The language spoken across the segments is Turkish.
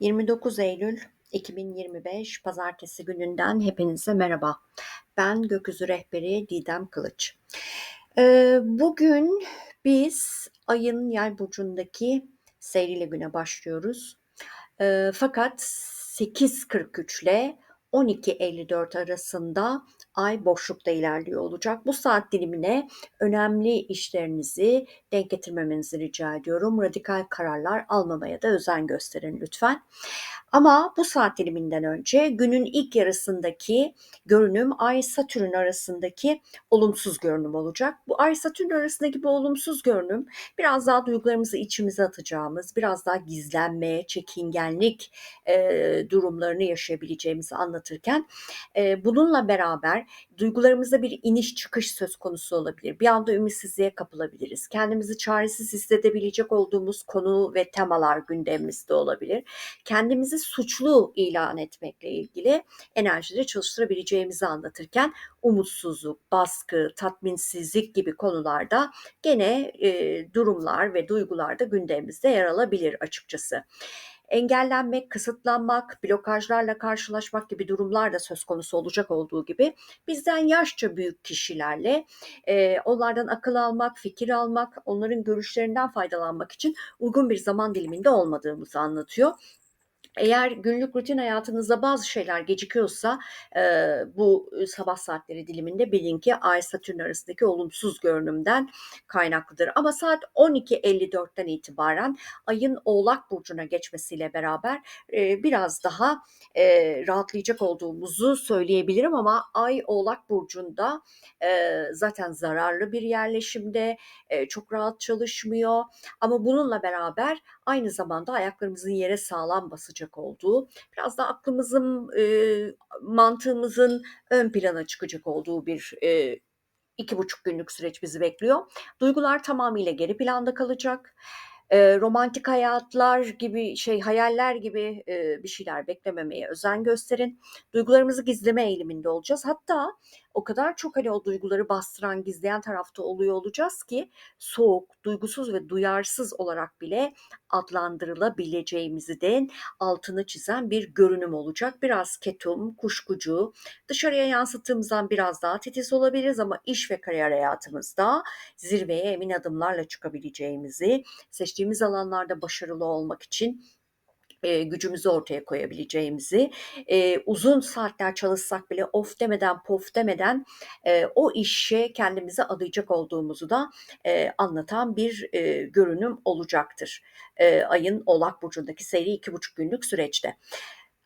29 Eylül 2025 Pazartesi gününden hepinize merhaba. Ben gökyüzü rehberi Didem Kılıç. Ee, bugün biz ayın yay burcundaki seyriyle güne başlıyoruz. Ee, fakat 8.43 ile 12.54 arasında ay boşlukta ilerliyor olacak. Bu saat dilimine önemli işlerinizi denk getirmemenizi rica ediyorum. Radikal kararlar almamaya da özen gösterin lütfen. Ama bu saat diliminden önce günün ilk yarısındaki görünüm Ay Satürn arasındaki olumsuz görünüm olacak. Bu Ay Satürn arasındaki bu olumsuz görünüm biraz daha duygularımızı içimize atacağımız, biraz daha gizlenme, çekingenlik e, durumlarını yaşayabileceğimizi anlatırken e, bununla beraber duygularımızda bir iniş çıkış söz konusu olabilir. Bir anda ümitsizliğe kapılabiliriz. Kendimizi çaresiz hissedebilecek olduğumuz konu ve temalar gündemimizde olabilir. Kendimizi suçlu ilan etmekle ilgili enerjileri çalıştırabileceğimizi anlatırken umutsuzluk, baskı, tatminsizlik gibi konularda gene e, durumlar ve duygular da gündemimizde yer alabilir açıkçası engellenmek, kısıtlanmak, blokajlarla karşılaşmak gibi durumlar da söz konusu olacak olduğu gibi bizden yaşça büyük kişilerle e, onlardan akıl almak, fikir almak, onların görüşlerinden faydalanmak için uygun bir zaman diliminde olmadığımızı anlatıyor. Eğer günlük rutin hayatınızda bazı şeyler gecikiyorsa e, bu sabah saatleri diliminde bilin ki Ay Satürn arasındaki olumsuz görünümden kaynaklıdır. Ama saat 12.54'ten itibaren ayın Oğlak Burcu'na geçmesiyle beraber e, biraz daha e, rahatlayacak olduğumuzu söyleyebilirim ama Ay Oğlak Burcu'nda e, zaten zararlı bir yerleşimde e, çok rahat çalışmıyor ama bununla beraber aynı zamanda ayaklarımızın yere sağlam basacak olduğu, biraz da aklımızın, e, mantığımızın ön plana çıkacak olduğu bir e, iki buçuk günlük süreç bizi bekliyor. Duygular tamamıyla geri planda kalacak. E, romantik hayatlar gibi şey hayaller gibi e, bir şeyler beklememeye özen gösterin. Duygularımızı gizleme eğiliminde olacağız. Hatta o kadar çok hani o duyguları bastıran, gizleyen tarafta oluyor olacağız ki soğuk, duygusuz ve duyarsız olarak bile adlandırılabileceğimizi de altını çizen bir görünüm olacak. Biraz ketum, kuşkucu, dışarıya yansıttığımızdan biraz daha titiz olabiliriz ama iş ve kariyer hayatımızda zirveye emin adımlarla çıkabileceğimizi, seçtiğimiz alanlarda başarılı olmak için e, gücümüzü ortaya koyabileceğimizi, e, uzun saatler çalışsak bile of demeden, pof demeden e, o işe kendimizi adayacak olduğumuzu da e, anlatan bir e, görünüm olacaktır. E, ayın Oğlak Burcu'ndaki seyri iki buçuk günlük süreçte.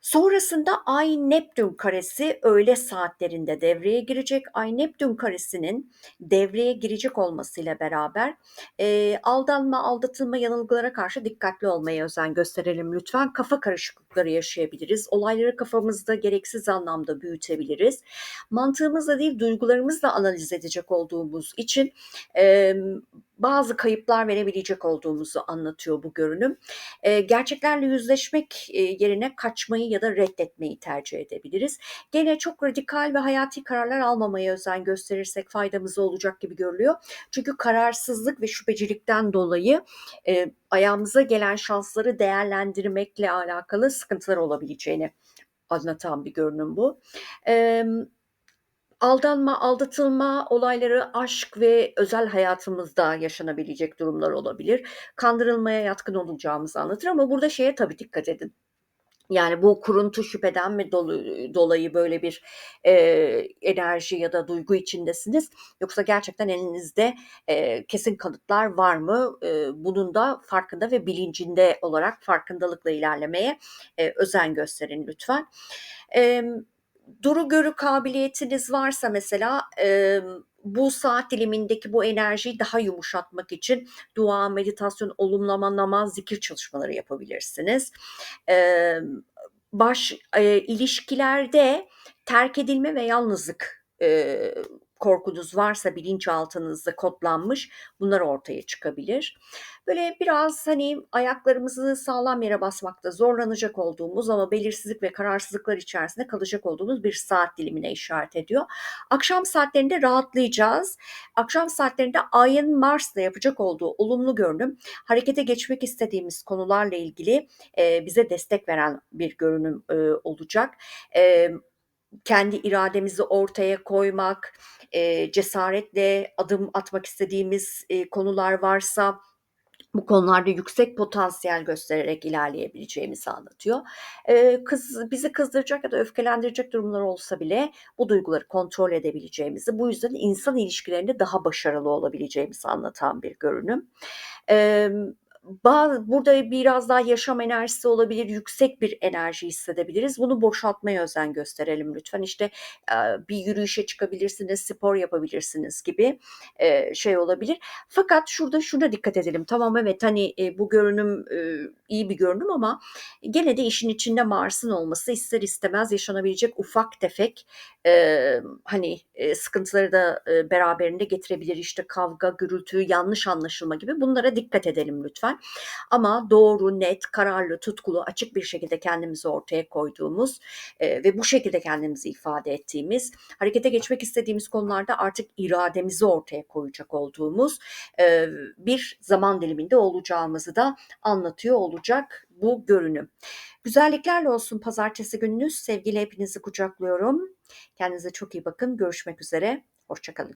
Sonrasında Ay Neptün karesi öğle saatlerinde devreye girecek. Ay Neptün karesinin devreye girecek olmasıyla beraber e, aldanma, aldatılma, yanılgılara karşı dikkatli olmaya özen gösterelim lütfen. Kafa karışıklıkları yaşayabiliriz. Olayları kafamızda gereksiz anlamda büyütebiliriz. Mantığımızla değil duygularımızla analiz edecek olduğumuz için e, bazı kayıplar verebilecek olduğumuzu anlatıyor bu görünüm. E, gerçeklerle yüzleşmek e, yerine kaçmayı ya da reddetmeyi tercih edebiliriz. Gene çok radikal ve hayati kararlar almamaya özen gösterirsek faydamız olacak gibi görülüyor. Çünkü kararsızlık ve şüphecilikten dolayı e, ayağımıza gelen şansları değerlendirmekle alakalı sıkıntılar olabileceğini anlatan bir görünüm bu. Evet aldanma, aldatılma olayları aşk ve özel hayatımızda yaşanabilecek durumlar olabilir. Kandırılmaya yatkın olacağımızı anlatır ama burada şeye tabii dikkat edin. Yani bu kuruntu şüpheden mi dolayı böyle bir e, enerji ya da duygu içindesiniz yoksa gerçekten elinizde e, kesin kanıtlar var mı? E, bunun da farkında ve bilincinde olarak farkındalıkla ilerlemeye e, özen gösterin lütfen. E, duru görü kabiliyetiniz varsa mesela e, bu saat dilimindeki bu enerjiyi daha yumuşatmak için dua, meditasyon, olumlama, namaz, zikir çalışmaları yapabilirsiniz. E, baş e, ilişkilerde terk edilme ve yalnızlık e, korkunuz varsa bilinçaltınızda kodlanmış bunlar ortaya çıkabilir. Böyle biraz hani ayaklarımızı sağlam yere basmakta zorlanacak olduğumuz ama belirsizlik ve kararsızlıklar içerisinde kalacak olduğumuz bir saat dilimine işaret ediyor. Akşam saatlerinde rahatlayacağız. Akşam saatlerinde ayın Mars'la yapacak olduğu olumlu görünüm harekete geçmek istediğimiz konularla ilgili e, bize destek veren bir görünüm e, olacak. E, kendi irademizi ortaya koymak, e, cesaretle adım atmak istediğimiz e, konular varsa bu konularda yüksek potansiyel göstererek ilerleyebileceğimizi anlatıyor. Ee, kız bizi kızdıracak ya da öfkelendirecek durumlar olsa bile bu duyguları kontrol edebileceğimizi, bu yüzden insan ilişkilerinde daha başarılı olabileceğimizi anlatan bir görünüm. Ee, bazı, burada biraz daha yaşam enerjisi olabilir, yüksek bir enerji hissedebiliriz. Bunu boşaltmaya özen gösterelim lütfen. İşte bir yürüyüşe çıkabilirsiniz, spor yapabilirsiniz gibi şey olabilir. Fakat şurada şuna dikkat edelim. Tamam evet hani bu görünüm iyi bir görünüm ama gene de işin içinde Mars'ın olması ister istemez yaşanabilecek ufak tefek hani sıkıntıları da beraberinde getirebilir. İşte kavga, gürültü, yanlış anlaşılma gibi bunlara dikkat edelim lütfen. Ama doğru, net, kararlı, tutkulu, açık bir şekilde kendimizi ortaya koyduğumuz e, ve bu şekilde kendimizi ifade ettiğimiz, harekete geçmek istediğimiz konularda artık irademizi ortaya koyacak olduğumuz e, bir zaman diliminde olacağımızı da anlatıyor olacak bu görünüm. Güzelliklerle olsun pazartesi gününüz. Sevgiyle hepinizi kucaklıyorum. Kendinize çok iyi bakın. Görüşmek üzere. Hoşçakalın.